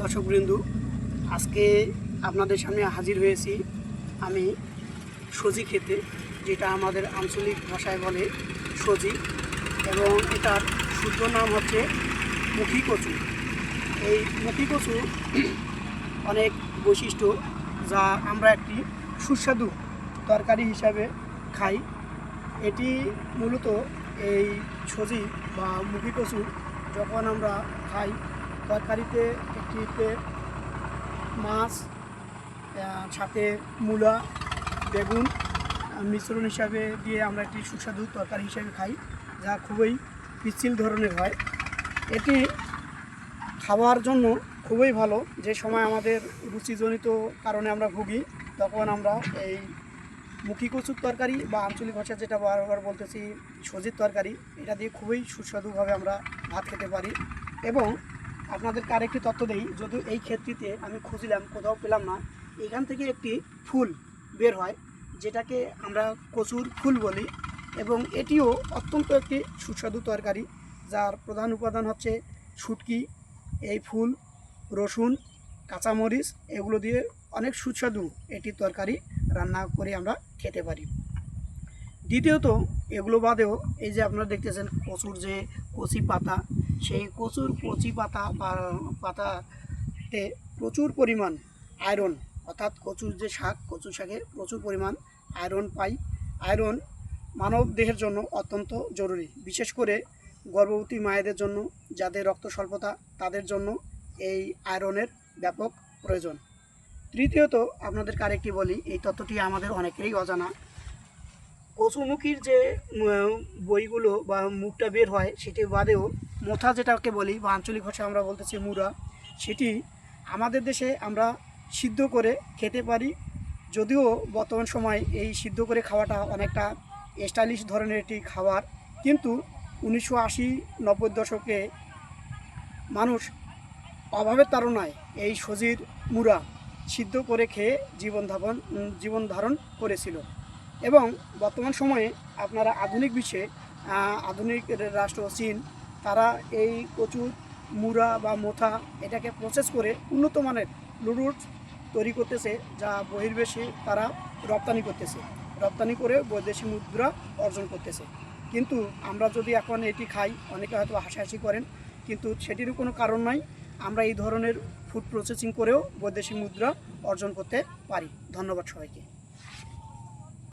দর্শকবৃন্দু, আজকে আপনাদের সামনে হাজির হয়েছি আমি সজি খেতে, যেটা আমাদের আঞ্চলিক ভাষায় বলে সজি এবং এটার শুদ্ধ নাম হচ্ছে মুখী কচু। এই মুখী কচু অনেক বৈশিষ্ট্য যা আমরা একটি সুস্বাদু তরকারি হিসাবে খাই। এটি মূলত এই সজি বা মুখী কচু যখন আমরা খাই তরকারিতে একটিতে মাছ সাথে মূলা, বেগুন মিশ্রণ হিসাবে দিয়ে আমরা একটি সুস্বাদু তরকারি হিসাবে খাই, যা খুবই পিচ্ছিল ধরনের হয়। এটি খাওয়ার জন্য খুবই ভালো। যে সময় আমাদের রুচিজনিত কারণে আমরা ভুগি, তখন আমরা এই মুখী কচুর তরকারি বা আঞ্চলিক ভাষা যেটা বারবার বলতেছি, সজির তরকারি, এটা দিয়ে খুবই সুস্বাদুভাবে আমরা ভাত খেতে পারি। এবং আপনাদেরকে আরেকটি তথ্য দেই। যদিও এই ক্ষেত্রটিতে আমি খুঁজলাম, কোথাও পেলাম না, এখান থেকে একটি ফুল বের হয়, যেটাকে আমরা কচুর ফুল বলি এবং এটিও অত্যন্ত একটি সুস্বাদু তরকারি, যার প্রধান উপাদান হচ্ছে শুটকি, এই ফুল, রসুন, কাঁচামরিচ, এগুলো দিয়ে অনেক সুস্বাদু এটি তরকারি রান্না করে আমরা খেতে পারি। দ্বিতীয়ত, এগুলো বাদেও এই যে আপনারা দেখতেছেন কচুর যে কচি পাতা, সেই কচুর কচি পাতা বা পাতাতে প্রচুর পরিমাণ আয়রন অর্থাৎ কচুর যে শাক কচু শাকে প্রচুর পরিমাণ আয়রন পাই। আয়রন মানব দেহের জন্য অত্যন্ত জরুরি। বিশেষ করে গর্ভবতী মায়েদের জন্য, যাদের রক্ত স্বল্পতা, তাদের জন্য এই আয়রনের ব্যাপক প্রয়োজন। তৃতীয়ত, আপনাদেরকে আরেকটি বলি, এই তথ্যটি আমাদের অনেকেরই অজানা। কচুমুখীর যে বইগুলো বা মুখটা বের হয়, সেটি বাদেও মোথা যেটাকে বলি বা আঞ্চলিক ভাষায় আমরা বলতেছি মুরা সেটি আমাদের দেশে আমরা সিদ্ধ করে খেতে পারি। যদিও বর্তমান সময় এই সিদ্ধ করে খাওয়াটা অনেকটা স্টাইলিশ ধরনের একটি খাবার, কিন্তু উনিশশো আশি নব্বই দশকে মানুষ অভাবের তাড়নায় এই সজির মুড়া সিদ্ধ করে খেয়ে জীবন ধারণ জীবন ধারণ করেছিল। এবং বর্তমান সময়ে আপনারা আধুনিক বিশ্বে আধুনিক রাষ্ট্র, চীন, তারা এই প্রচুর মুড়া বা মোথা এটাকে প্রসেস করে উন্নত মানের নুডলস তৈরি করতেছে, যা বহির্বেশে তারা রপ্তানি করতেছে। রপ্তানি করে বৈদেশিক মুদ্রা অর্জন করতেছে। কিন্তু আমরা যদি এখন এটি খাই, অনেকে হয়তো হাসাহাসি করেন, কিন্তু সেটিরও কোনো কারণ নাই। আমরা এই ধরনের ফুড প্রসেসিং করেও বৈদেশিক মুদ্রা অর্জন করতে পারি। ধন্যবাদ সবাইকে।